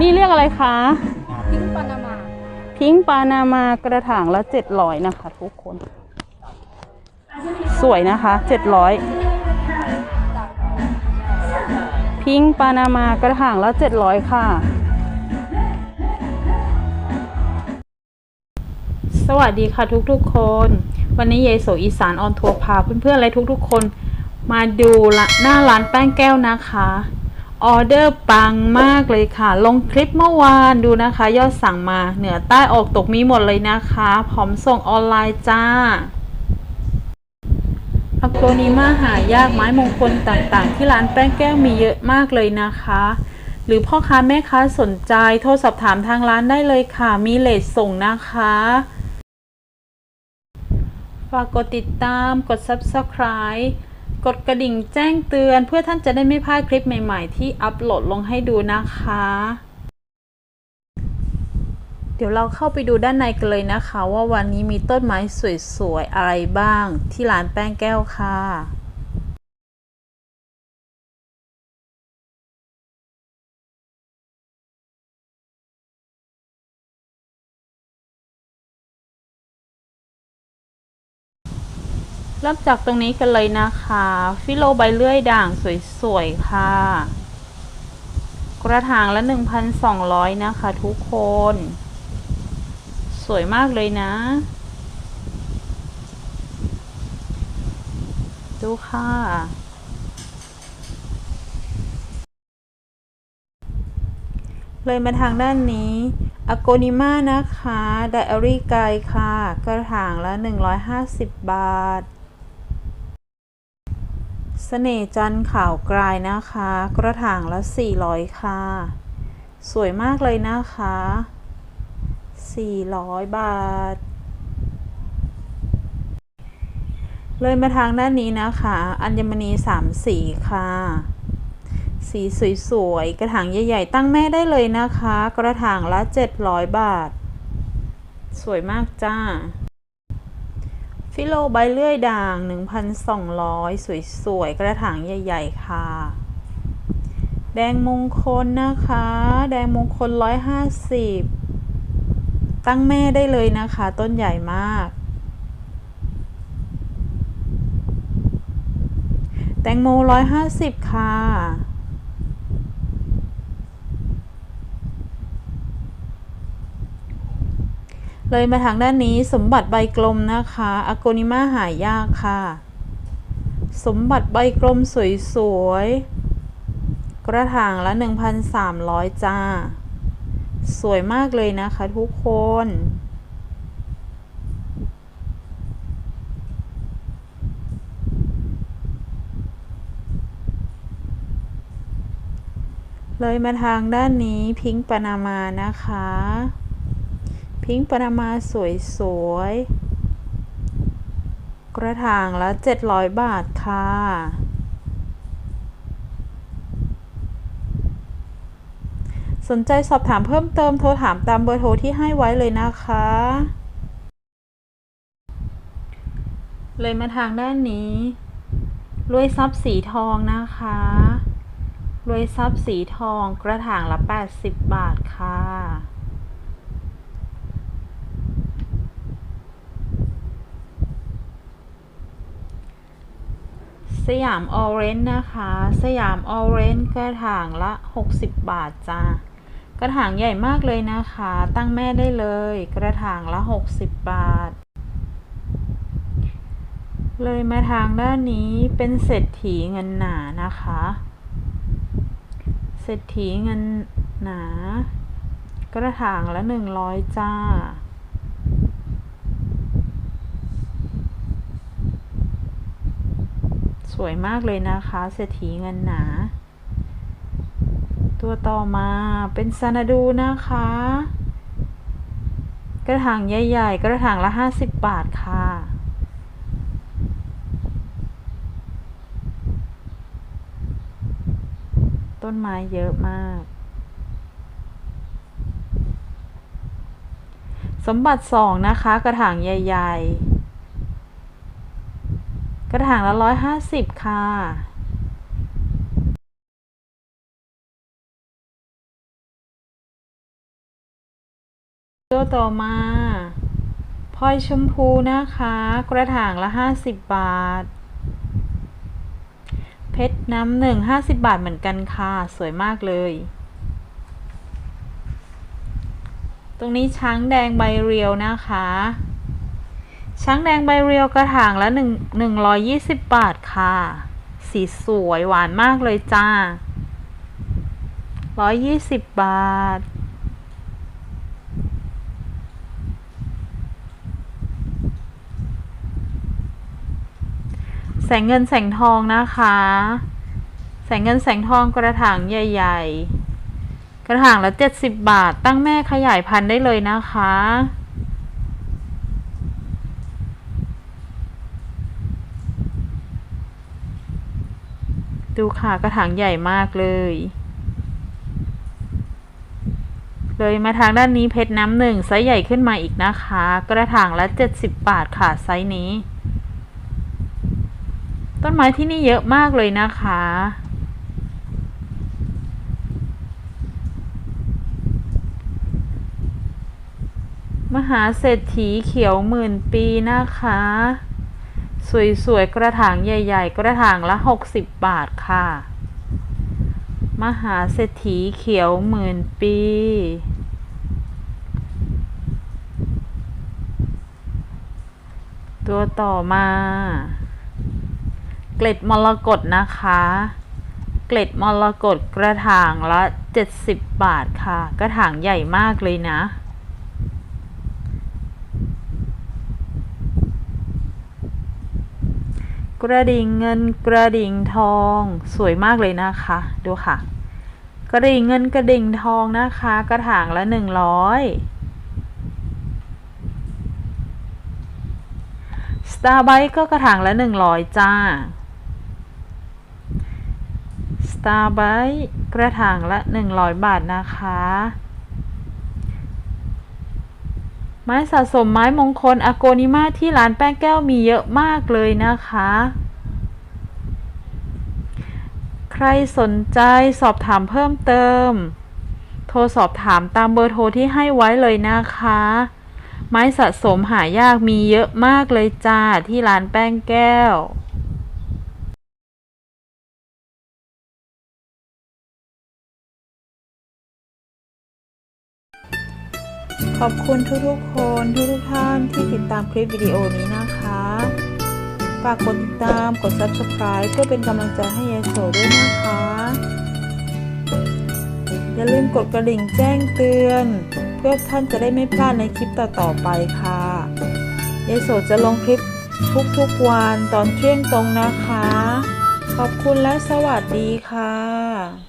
นี่เรียกอะไรคะ พิงค์ปานามา พิงค์ปานามากระถางละเจ็ดร้อยนะคะ ทุกคน สวยนะคะเจ็ดร้อยพิงค์ปานามากระถางละเจ็ดร้อยค่ะ สวัสดีค่ะทุกๆคน วันนี้ยายโสอีสานออนทัวร์พาเพื่อนๆและทุกๆคน มาดูละหน้าร้านแป้งแก้วนะคะ ออเดอร์ปังมากเลยค่ะ ลงคลิปเมื่อวานดูนะคะ ยอดสั่งมาเหนือใต้ออกตกมีหมดเลยนะคะพร้อมส่งออนไลน์จ้าอะโกนิมาหายากไม้มงคลต่างๆ ที่ร้านแป้งแก้วมีเยอะมากเลยนะคะ หรือพ่อค้าแม่ค้าสนใจโทรสอบถามทางร้านได้เลยค่ะ มีเลทส่งนะคะ ฝากกดติดตามกด Subscribe กดกระดิ่งแจ้งเตือน เพื่อท่านจะได้ไม่พลาดคลิปใหม่ๆ ที่อัปโหลดลงให้ดูนะคะ เดี๋ยวเราเข้าไปดูด้านในกันเลยนะคะ ว่าวันนี้มีต้นไม้สวยๆ อะไรบ้างที่ร้านแป้งแก้วค่ะ ริ่มจากตรงนี้กันเลยนะคะ ฟิโลใบเลื่อยด่างสวยๆค่ะ กระถางละ 1,200 นะคะ ทุกคน สวยมากเลยนะ ดูค่ะเลยมาทางด้านนี้อโกนิมานะคะ ไดอารี่ไกค่ะ กระถางละ 150 บาท เสน่ห์จันทร์ขาวกลายนะคะ กระถางละ 400 ค่ะ สวยมากเลยนะคะ 400 บาท เลยมาทางด้านนี้นะคะ อัญมณี3สีค่ะ สีสวยๆ กระถางใหญ่ ๆ ตั้งแม่ได้เลยนะคะ กระถางละ 700 บาท สวยมากจ้า ฟิโลใบเลื่อยด่าง 1,200 สวยๆ กระถางใหญ่ๆ ค่ะ แดงมงคลนะคะ แดงมงคล 150 ตั้งแม่ได้เลยนะคะ ต้นใหญ่มาก แตงโม 150 ค่ะ เลยมาทางด้านนี้สมบัติใบกลมนะคะอโกนิมาหายากค่ะ สมบัติใบกลมสวยๆ กระถางละ 1,300 จ้า สวยมากเลยนะคะทุกคนเลยมาทางด้านนี้พิงค์ปานามานะคะ พิงค์ปานามาสวยๆ กระถางละ700บาทค่ะ สนใจสอบถามเพิ่มเติมโทรถามตามเบอร์โทรที่ให้ไว้เลยนะคะ เลยมาทางด้านนี้รวยทรัพย์สีทองนะคะรวยทรัพย์สีทองกระถางละ 80 บาทค่ะ สยามออเรนจ์นะคะ สยามออเรนจ์กระถางละ 60 บาทจ้ากระถางใหญ่มากเลยนะคะ ตั้งแม่ได้เลย กระถางละ 60 บาท เลยมาทางด้านนี้เป็นเศรษฐีเงินหนานะคะ เศรษฐีเงินหนา กระถางละ 100 จ้า ส วยมากเลยนะคะเศรษฐีเงินหนา ตัวต่อมาเป็นซานาดูนะคะ กระถางใหญ่ๆ กระถางละ 50 บาทค่ะ ต้นไม้เยอะมากสมบัติสองนะคะ กระถางใหญ่ ๆ กระถางละร้อยห้าสิบค่ะ ตัวต่อมาพลอยชมพูนะคะ กระถางละ50บบาท เพชรน้ำหนึ่ง50บาทเหมือนกันค่ะ สวยมากเลย ตรงนี้ช้างแดงใบเรียวนะคะ ช้างแดงใบเรียวกระถางละหนึ่งหนึ่งร้อยยี่สิบบาทค่ะ สีสวยหวานมากเลยจ้าร้อยยี่สิบบาท แสงเงินแสงทองนะคะ แสงเงินแสงทองกระถางใหญ่ๆ กระถางละเจ็ดสิบบาท ตั้งแม่ขยายพันธุ์ได้เลยนะคะ ดูค่ะกระถางใหญ่มากเลย เลยมาทางด้านนี้เพชรน้ำหนึ่งไซส์ใหญ่ขึ้นมาอีกนะคะ กระถางละ 70 บาทค่ะไซส์นี้ ต้นไม้ที่นี่เยอะมากเลยนะคะมหาเศรษฐีเขียวหมื่นปีนะคะ สวยๆ กระถางใหญ่ ๆ กระถางละ 60 บาทค่ะ มหาเศรษฐีเขียวหมื่นปี ตัวต่อมา เกล็ดมรกตนะคะ เกล็ดมรกตกระถางละ 70 บาทค่ะ กระถางใหญ่มากเลยนะ กระดิ่งเงินกระดิ่งทอง สวยมากเลยนะคะ ดูค่ะ กระดิ่งเงินกระดิ่งทองนะคะ กระถางละหนึ่งร้อยสตาร์ไบก็กระถางละหนึ่งร้อยจ้าสตาร์ไบกระถางละหนึ่งร้อยบาทนะคะ ไม้สะสมไม้มงคลอโกนิมาที่ร้านแป้งแก้วมีเยอะมากเลยนะคะ ใครสนใจสอบถามเพิ่มเติม โทรสอบถามตามเบอร์โทรที่ให้ไว้เลยนะคะ ไม้สะสมหายากมีเยอะมากเลยจ้าที่ร้านแป้งแก้ว ขอบคุณทุกๆคนทุกๆท่านที่ติดตามคลิปวิดีโอนี้นะคะ ฝากกดติดตามกด subscribe เพื่อเป็นกำลังใจให้ยายโสด้วยนะคะ อย่าลืมกดกระดิ่งแจ้งเตือน เพื่อท่านจะได้ไม่พลาดในคลิปต่อๆไปค่ะยายโสจะลงคลิปทุกๆวันตอนเที่ยงตรงนะคะ ขอบคุณและสวัสดีค่ะ